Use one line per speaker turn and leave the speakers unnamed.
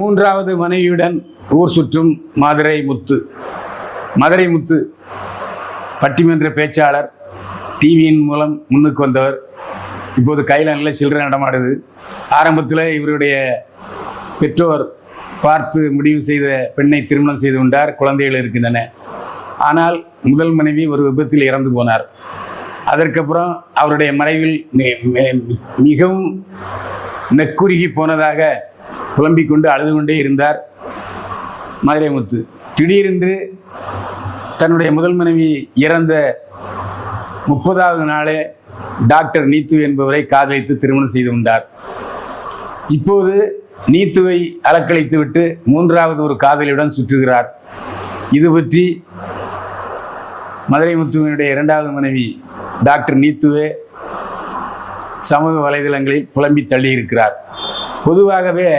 மூன்றாவது மனைவியுடன் ஊர் சுற்றும் மதுரை முத்து. மதுரை முத்து பட்டிமன்ற பேச்சாளர் டிவியின் மூலம் முன்னுக்கு வந்தவர். இப்போது கையில் நல்ல சில்லறை நடமாடுது. ஆரம்பத்தில் இவருடைய பெற்றோர் பார்த்து முடிவு செய்த பெண்ணை திருமணம் செய்து கொண்டார். குழந்தைகள் இருக்கின்றன. ஆனால் முதல் மனைவி ஒரு விபத்தில் இறந்து போனார். அதற்கப்புறம் அவருடைய மறைவில் மி- மிகவும் நெக்குருகி போனதாக புலம்பிக் கொண்டு அழுது கொண்டே இருந்தார் மதுரைமுத்து திடீரென்று தன்னுடைய முதல் மனைவி இறந்த முப்பதாவது நாளே டாக்டர் நீத்து என்பவரை காதலித்து திருமணம் செய்து கொண்டார். இப்போது நீத்துவை அலக்கழித்துவிட்டு மூன்றாவது ஒரு காதலியுடன் சுற்றுகிறார். இது பற்றி மதுரை முத்துவினுடைய இரண்டாவது மனைவி டாக்டர் நீத்துவே சமூக வலைதளங்களில் புலம்பி தள்ளியிருக்கிறார். பொதுவாகவே